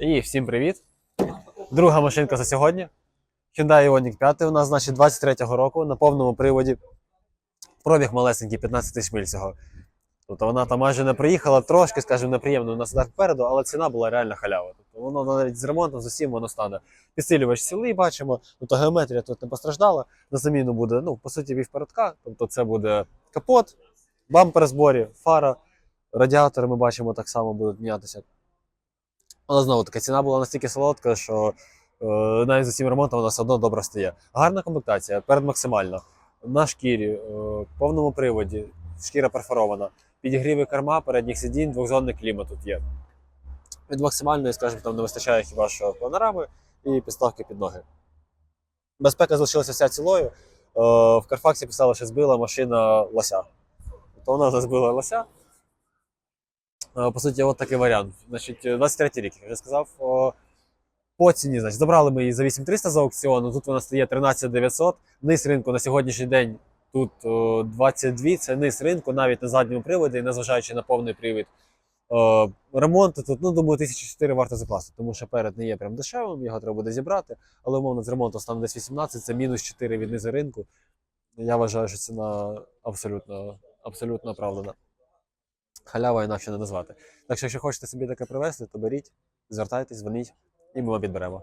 І всім привіт! Друга машинка за сьогодні. Hyundai Ioniq 5 у нас, значить, 23-го року на повному приводі. Пробіг малесенький, 15 тисяч миль всього. Тобто вона там майже не приїхала, трошки, скажімо, неприємно на садах впереду, але ціна була реально халява. Тобто воно навіть з ремонтом, з усім воно стане. Підсилювач цілий бачимо, тобто геометрія тут не постраждала. На заміну буде, ну, по суті, вівпередка, тобто це буде капот, бампер зборі, фара, радіатори ми бачимо так само будуть мінятися. Але знову таки ціна була настільки солодка, що е, навіть з усім ремонтом вона все одно добре стає. Гарна комплектація, передмаксимальна. На шкірі, е, повному приводі, шкіра перфорована. Підігріви керма, передніх сидінь, двохзонний клімат тут є. Від максимальної, скажімо, там не вистачає хіба що панорами і підставки під ноги. Безпека залишилася вся цілою. Е, в Карфаксі писали, що збила машина лося. То вона збила лося. Е, По суті, от такий варіант. Значить, 23 рік, я вже сказав. По ціні, значить, забрали ми її за 8300 з аукціону. Тут вона стає 13900. Низ ринку на сьогоднішній день тут 22. Це низ ринку, навіть на задньому приводі, незважаючи на повний привід. Е, Ремонт тут, ну, думаю, 1004 варто закласти, тому що перед не є прям дешевим, його треба буде зібрати. Але умовно з ремонту стане десь 18, це мінус 4 від низу ринку. Я вважаю, що ціна абсолютно, абсолютно оправдана. Халява інакше не назвати. Так що, якщо хочете собі таке привезти, то беріть, звертайтесь, дзвоніть, і ми вам підберемо.